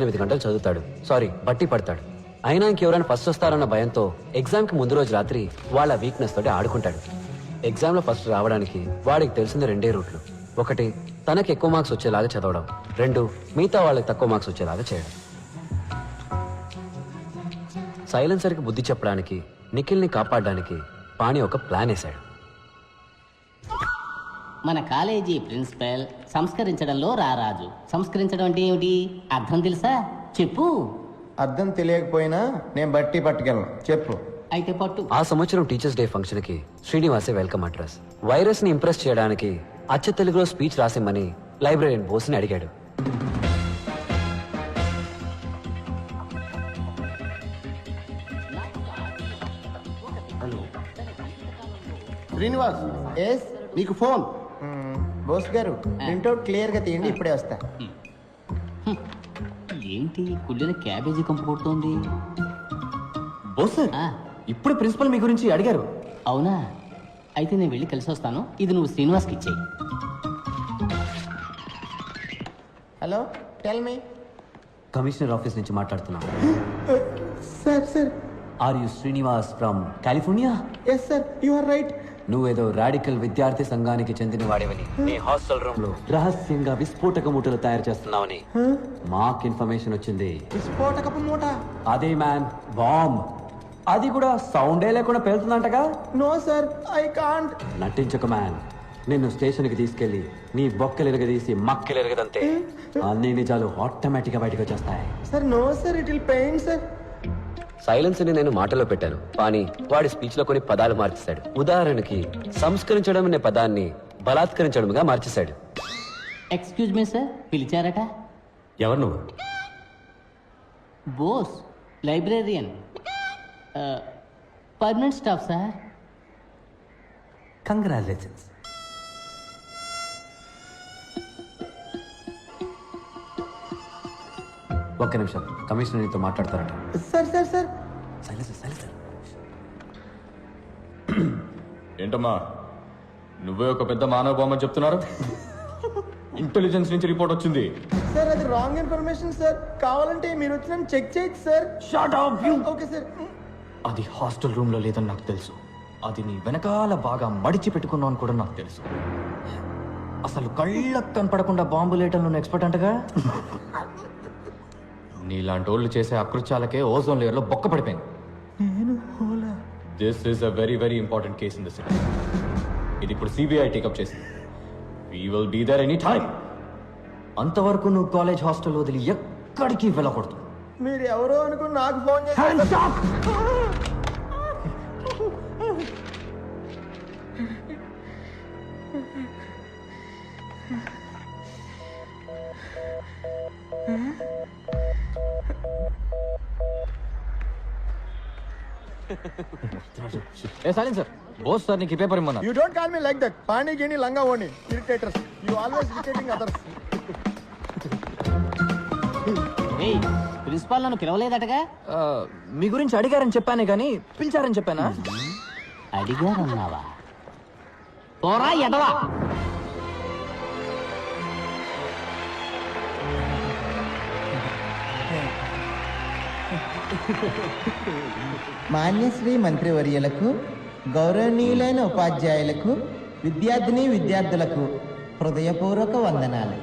ఎనిమిది గంటలు చదువుతాడు. సారీ బట్టి పడతాడు. అయినా ఇంకెవరైనా ఫస్ట్ వస్తారన్న భయంతో ఎగ్జామ్కి ముందు రోజు రాత్రి వాళ్ళ వీక్నెస్ తోటి ఆడుకుంటాడు. ఎగ్జామ్లో ఫస్ట్ రావడానికి వాడికి తెలిసింది రెండే రూట్లు. ఒకటి తనకి ఎక్కువ మార్క్స్ వచ్చేలాగా చదవడం. రెండు మిగతా వాళ్ళకి తక్కువ మార్క్స్ వచ్చేలాగా చేయడం. సైలెన్సర్కి బుద్ధి చెప్పడానికి నిఖిల్ని కాపాడడానికి పాణి ఒక ప్లాన్ వేశాడు. మన కాలేజీ ప్రిన్సిపల్ సంస్కరించడంలో రారాజు సంస్కరించడం అంటే ఏమిటి? అర్థం తెలుసా? చెప్పు. అర్థం తెలియకపోయినా నేను బట్టి పట్టుకెళ్ళను. చెప్పు. అయితే పట్టు. ఆ సంవత్సరం టీచర్స్ డే ఫంక్షన్కి శ్రీనివాసే వెల్కమ్ అడ్రస్. వైరస్ని ఇంప్రెస్ చేయడానికి అచ్చ తెలుగులో స్పీచ్ రాసిమ్మని లైబ్రరీన్ బోస్ని అడిగాడు. శ్రీనివాస్ ఎస్ నీకు ఫోన్. బోస్ గారు ప్రింట్అవుట్ క్లియర్గా తీయండి ఇప్పుడే వస్తా. ఏంటి కుళ్ళిన క్యాబేజీ కంపు కొడుతోంది? బోస్ ఆ, ఇప్పుడు ప్రిన్సిపల్ మీ గురించి అడిగారు. అవునా? అయితే నేను వెళ్ళి కలిసి వస్తాను. ఇది నువ్వు శ్రీనివాస్కి ఇచ్చేయి. Hello tell me. Commissioner office నుంచి మాట్లాడుతున్నా. Sir sir. Are you Srinivas from California yes sir you are right నువ్వేదో రాడికల్ విద్యార్థి సంఘానికి చెందిన వాడివని నీ హాస్టల్ రూమ్లో రహస్యంగా విస్ఫోటక మూటలు తయారు చేస్తున్నావని. మాకు ఇన్ఫర్మేషన్ వచ్చింది. విస్ఫోటకపు మూట? అదే మ్యాన్ బాంబ్ అది కూడా సౌండే లేకుండా పేలుతుందంటగా? No sir I can't. నటించక man నిన్ను స్టేషన్కి తీసుకెళ్ళి నీ బొక్కలు మక్కలు అంతే అన్ని నిజాలు ఆటోమేటిక్గా బయటకు వచ్చేస్తాయి. Sir no sir it will pain sir. సైలెన్స్ని నేను మాటలో పెట్టాను. కానీ వాడి స్పీచ్లో కొన్ని పదాలు మార్చేశాడు. ఉదాహరణకి సంస్కరించడం అనే పదాన్ని బలాత్కరించడంగా మార్చేశాడు. ఎక్స్క్యూజ్ మీ సార్ పిలిచారట? ఎవరు నువ్వు? Bose librarian permanent staff sir congratulations ఒక్క నిమిషం. కమిషనర్ నీతో మాట్లాడతారట. Sir sir sir. Silence silence ఏంటమ్మా? నువ్వే ఒక పెద్ద మానవ బొమ్మ చెప్తున్నారు? ఇంటెలిజెన్స్ నుంచి రిపోర్ట్ వచ్చింది. సార్ అది రాంగ్ ఇన్ఫర్మేషన్ సార్. కావాలంటే మీరు వచ్చి నన్ను చెక్ చేయొచ్చు సార్. Okay sir. అది హాస్టల్ రూమ్లో లేదని నాకు తెలుసు. అది నీ వెనకాల బాగా మడిచి పెట్టుకున్నావు అని కూడా నాకు తెలుసు. అసలు కళ్ళకు కనపడకుండా బాంబు లేటంలో ఎక్స్పర్ట్ అంటగా? నీలాంటి వాళ్ళు చేసే అకృత్యాలకే ఓజోన్ లేయర్లో బొక్క పడిపోయింది. This is a very very important case in the city ఇది ఇప్పుడు సిబిఐ టేకప్ చేసింది. We will be there any time అంతవరకు నువ్వు కాలేజ్ హాస్టల్ వదిలి ఎక్కడికి వెళ్ళకూడదు. మీరు ఎవరో అనుకుని నాకు ఫోన్ చేశారు. ఏ సైలెన్స్ సార్ బోస్ సార్ నీకు paper ఇమ్మన్నా you don't call me like that పాణి గిని లంగా ఓని irritators you always irritating others ఏయ్ ప్రిన్సిపాల్ నన్ను పిలవలేదటగా? ఆ, మీ గురించి అడిగారని చెప్పానే కానీ పిలిచారని చెప్పానా? అడిగారన్నావా? పోరా ఎడవా మాన్యశ్రీ మంత్రివర్యులకు గౌరవనీయులైన ఉపాధ్యాయులకు విద్యార్థిని విద్యార్థులకు హృదయపూర్వక వందనాలు.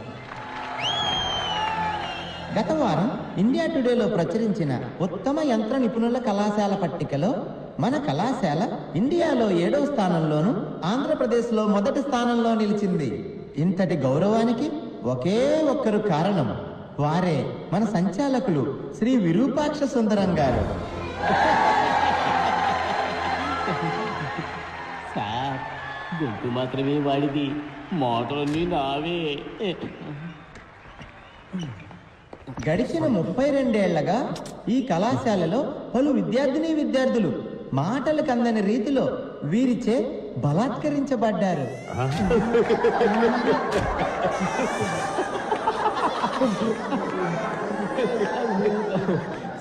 గత వారం ఇండియా టుడేలో ప్రచురించిన ఉత్తమ యంత్ర నిపుణుల కళాశాల పట్టికలో మన కళాశాల ఇండియాలో ఏడవ స్థానంలోను ఆంధ్రప్రదేశ్లో మొదటి స్థానంలో నిలిచింది. ఇంతటి గౌరవానికి ఒకే ఒక్కరు కారణం వారే మన సంచాలకులు శ్రీ విరూపాక్ష సుందరం గారు. సార్ గొంతు మాత్రమే వాడిది. మోటార్ని నావే. గడిచిన ముప్పై రెండేళ్ళగా ఈ కళాశాలలో పలు విద్యార్థిని విద్యార్థులు మాటలకు అందని రీతిలో వీరిచే బలాత్కరించబడ్డారు.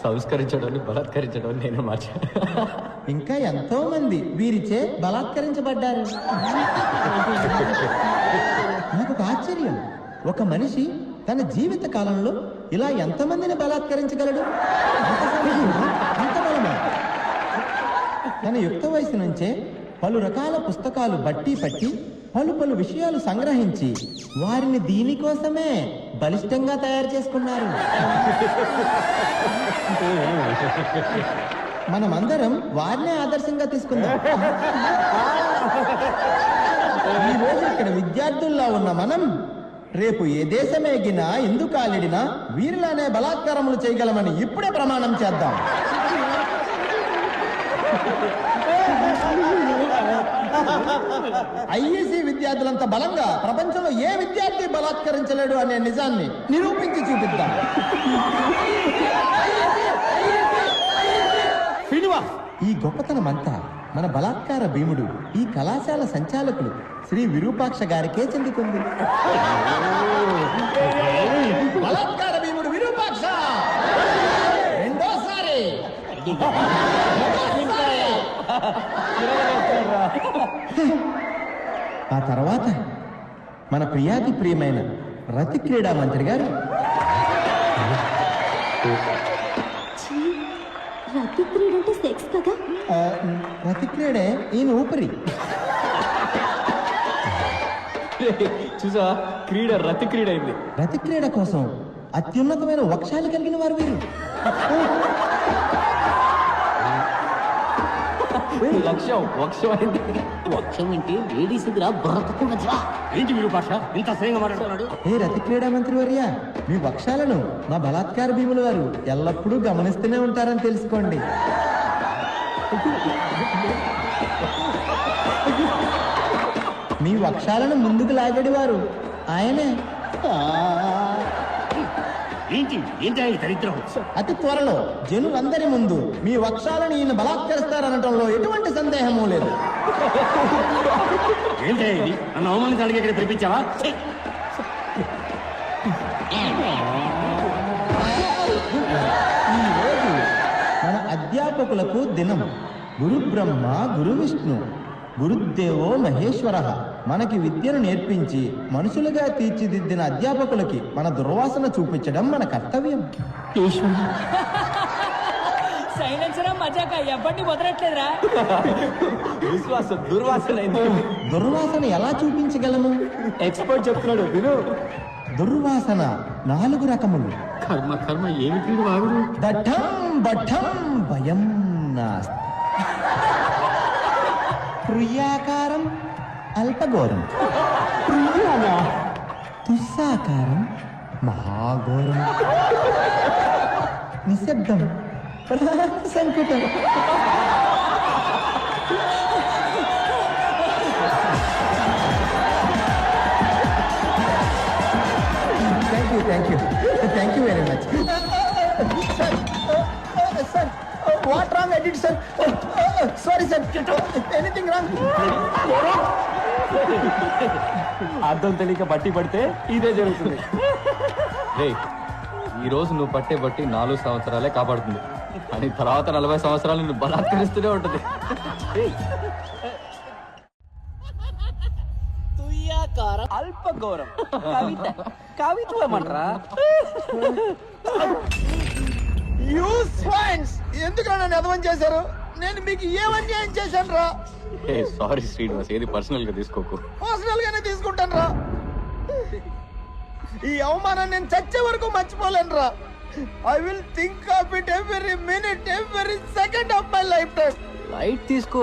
సంస్కరించడాన్ని బలాత్కరించడం నేను మార్చా. ఇంకా ఎంతో మంది వీరిచే బలాత్కరించబడ్డారు. నాకు ఒక ఆశ్చర్యం. ఒక మనిషి తన జీవిత కాలంలో ఇలా ఎంతమందిని బలాత్కరించగలడు? అంత బలమా? తన యుక్త వయసు నుంచే పలు రకాల పుస్తకాలు బట్టి పట్టి పలు పలు విషయాలు సంగ్రహించి వారిని దీనికోసమే బలిష్టంగా తయారు చేసుకున్నారు. మనమందరం వారినే ఆదర్శంగా తీసుకుందాం. ఈ రోజు ఇక్కడ విద్యార్థుల్లో ఉన్న మనం రేపు ఏ దేశమేగినా ఎందుకు కాలిడినా వీరిలానే బలాత్కారములు చేయగలమని ఇప్పుడే ప్రమాణం చేద్దాం. ఐఈసీ విద్యార్థులంత బలంగా ప్రపంచంలో ఏ విద్యార్థి బలాత్కరించలేడు అనే నిజాన్ని నిరూపించి చూపిద్దాం. ఈ గొప్పతనం అంతా మన బలాత్కార భీముడు ఈ కళాశాల సంచాలకులు శ్రీ విరూపాక్ష గారికే చెందుతుంది. బలాత్కార భీముడు విరూపాక్ష! రెండోసారి! ఆ తర్వాత మన ప్రియాతి ప్రియమైన రతి క్రీడా మంత్రి గారు. రతి క్రీడ అంటే సెక్స్ కదా? ఆ, రతి క్రీడే ఈయన ఊపిరి. చూసా క్రీడ రతి క్రీడ అయింది రతి క్రీడ కోసం అత్యున్నతమైన వక్షాలు కలిగిన వారు వీరు. లక్ష్యం వక్షం అయింది వక్షం వింటే లేడీస్ దగ్గర బ్రతకుండా ఏంటి మీరు భాష? ఇంత అసహ్యంగా మాట్లాడుతున్నాడు? ఏ రతి క్రీడా మంత్రి వర్య మీ వక్షాలను మా బలాత్కార భీముల వారు ఎల్లప్పుడూ గమనిస్తూనే ఉంటారని తెలుసుకోండి. మీ వక్షాలను ముందుకు లాగడి వారు ఆయనే ఏంటి ఏంటి ఈ దరిద్రం? అతి త్వరలో జనులందరి ముందు మీ వక్షాలను ఈయన బలాత్కరిస్తారనటంలో ఎటువంటి సందేహము లేదు. ఏంటి ఇది? నన్ను అవమానించడానికి ఇక్కడ పిలిపించావా? ఛీ! ఈ రోజు మన అధ్యాపకులకు దినం. గురు బ్రహ్మ గురు విష్ణు. గురుదేవో మహేశ్వర. మనకి విద్యను నేర్పించి మనుషులుగా తీర్చిదిద్దిన అధ్యాపకులకి మన దుర్వాసన చూపించడం మన కర్తవ్యం. సైలెన్సరా మజాక? ఎవరిని వదలట్లేదురా. విశ్వాసం దుర్వాసన దుర్వాసన ఎలా చూపించగలము? ఎక్స్పర్ట్ చెప్తున్నాడు విను. దుర్వాసన నాలుగు రకములు. కర్మ కర్మ ఏమి క్రీడ వాగుడు దఠం బఠం భయం నాస్తి. ప్రియాకారం అల్పఘోరం ప్రియానా తుస్సాకారం మహాఘోరం నిశ్శబ్దం సంకటం thank you thank you thank you very much sir what wrong I did sir sorry sir anything wrong అర్థం తెలియక బట్టి పడితే ఇదే జరుగుతుంది. ఈ రోజు నువ్వు పట్టే బట్టి నాలుగు సంవత్సరాలే కాపాడుతుంది. అని తర్వాత నలభై సంవత్సరాలు నువ్వు బలాత్కరిస్తూనే ఉంటుంది. అల్పఘోరం కవిత. కవిత్వం అంటారా? యూ స్వైన్స్ ఎందుకు నన్ను చేశారు? నేను మీకు ఏమన్యాయం చేశాను రా ఏ సారీ శ్రీనివాస్ ఏది పర్సనల్గా తీసుకోకు. పర్సనల్ గానే తీసుకుంటాను రా ఈ అవమానం నేను చచ్చే వరకు మర్చిపోలేను రా I will think of it every minute every second of my life time light తీసుకో.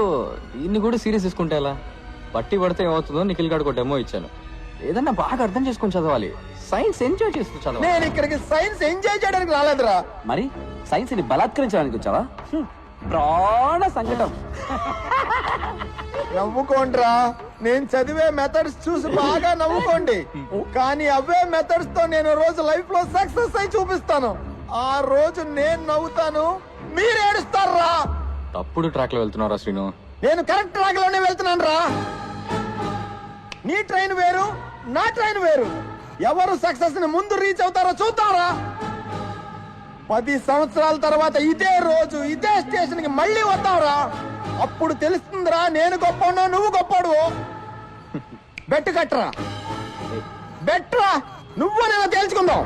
దీన్ని కూడా సీరియస్ తీసుకుంటే ఎలా? బట్టి పడితే ఏమవుతుందో నిఖిల్ గడ్ డెమో ఇచ్చాను. ఏదన్నా బాగా అర్థం చేసుకొని చదవాలి. సైన్స్ ఎంజాయ్ చేస్తూ చదవాలి. నేను ఇక్కడికి సైన్స్ ఎంజాయ్ చేయడానికి రాలేదురా. మరి సైన్స్ని బలాత్కరించడానికి వచ్చావా? హ్మ్. ప్రాణ సంకటం. నవ్వుకోండిరా. నేను చదివే మెథడ్స్ చూసి బాగా నవ్వుకోండి. కానీ అవే మెథడ్స్తో నేను రోజు లైఫ్లో సక్సెస్ అయి చూపిస్తాను. ఆ రోజు నేను నవ్వుతాను. మీరు ఏడుస్తారా? తప్పుడు ట్రాక్లో వెళ్తున్నారా శ్రీను. నేను కరెక్ట్ ట్రాక్లోనే వెళ్తున్నాను రా నీ ట్రైన్ వేరు నా ట్రైన్ వేరు. ఎవరు సక్సెస్ని ముందు రీచ్ అవుతారో చూద్దారా. పది సంవత్సరాల తర్వాత ఇదే రోజు ఇదే స్టేషన్కి మళ్ళీ వద్దాంరా. అప్పుడు తెలుస్తుందిరా నేను గొప్ప నువ్వు గొప్పడు బెట్ కట్టరా. బెట్రా నువ్వు నేను తేల్చుకుందాం